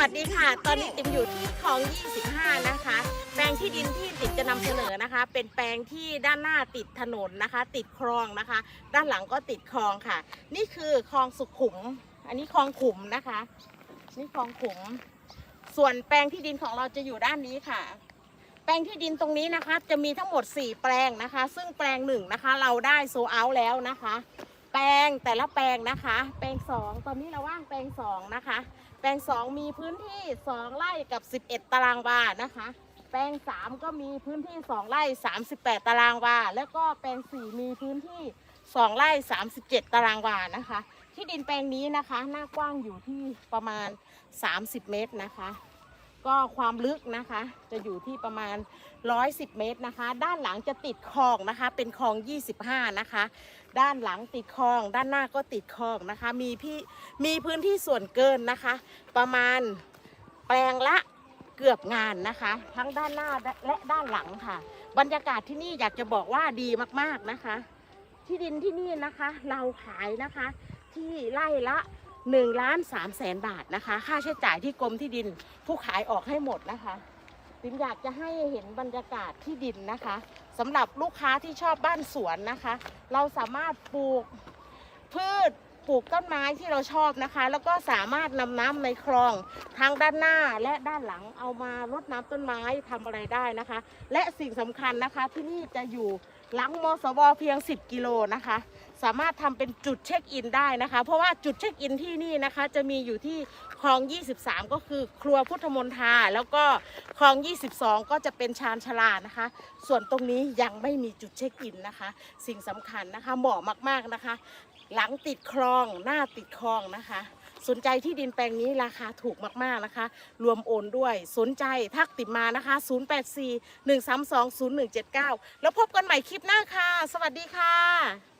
วัสดีค่ะ ตอนนี้ติ๋มอยู่ที่คลอง 25 นะคะ แปลงที่ดินที่ติ๋มจะนำเสนอนะคะ เป็นแปลงที่ด้านหน้าติดถนนนะคะ ติดคลองนะคะ ด้านหลังก็ติดคลองค่ะ นี่คือคลองสุขุม อันนี้คลองขุมนะคะ นี่คลองขุม ส่วนแปลงที่ดินของเราจะอยู่ด้านนี้ค่ะ แปลงที่ดินตรงนี้นะคะ จะมีทั้งหมด 4 แปลงนะคะ ซึ่งแปลงหนึ่งนะคะ เราได้โซเอาแล้วนะคะ แปลงแต่ละแปลงนะคะ แปลง2ตอนนี้เราว่างแปลง2นะคะ แปลง2มีพื้นที่2ไร่กับ11ตารางวานะคะ แปลง3ก็มีพื้นที่2ไร่38ตารางวาแล้วก็แปลง4มีพื้นที่2ไร่37ตารางวานะคะ ที่ดินแปลงนี้นะคะ หน้ากว้างอยู่ที่ประมาณ30เมตรนะคะ ก็ความลึกนะคะ จะอยู่ที่ประมาณ 110 เมตรนะคะ ด้านหลังจะติดคลองนะคะ เป็นคลอง 25 นะคะ ด้านหลังติดคลอง ด้านหน้าก็ติดคลองนะคะ มีพี่มีพื้นที่ส่วนเกินนะคะ ประมาณแปลงละเกือบงานนะคะ ทั้งด้านหน้าและด้านหลังค่ะ บรรยากาศที่นี่อยากจะบอกว่าดีมากๆนะคะ ที่ดินที่นี่นะคะ เราขายนะคะ ที่ไร่ละ 1ล้าน3แสนบาทนะคะ ค่าใช้จ่ายที่กรมที่ดิน ผู้ขายออกให้หมดนะคะติมอยากจะให้เห็นบรรยากาศที่ดินนะคะสำหรับลูกค้าที่ชอบบ้านสวนนะคะ เราสามารถปลูกพืชปลูกต้นไม้ที่เราชอบนะคะ แล้วก็สามารถนำน้ำในคลองทั้งด้านหน้าและด้านหลังเอามารดน้ำต้นไม้ทำอะไรได้นะคะ และสิ่งสำคัญนะคะที่นี่จะอยู่หลังมสวเพียง 10 กิโลนะคะ สามารถทำเป็นจุดเช็คอินได้นะคะ เพราะว่าจุดเช็คอินที่นี่นะคะ จะมีอยู่ที่คลอง 23 ก็คือครัวพุทธมนทาแล้วก็คลอง 22 ก็จะเป็นชานชลานะคะ ส่วนตรงนี้ยังไม่มีจุดเช็คอินนะคะ สิ่งสำคัญนะคะเหมาะมากๆนะคะ หลังติดคลองหน้าติดคลองนะคะสนใจที่ดินแปลงนี้ราคาถูกมากๆนะคะ รวมโอนด้วย สนใจทักติดมานะคะ 084 132 0179 แล้วพบกันใหม่คลิปหน้าค่ะ สวัสดีค่ะ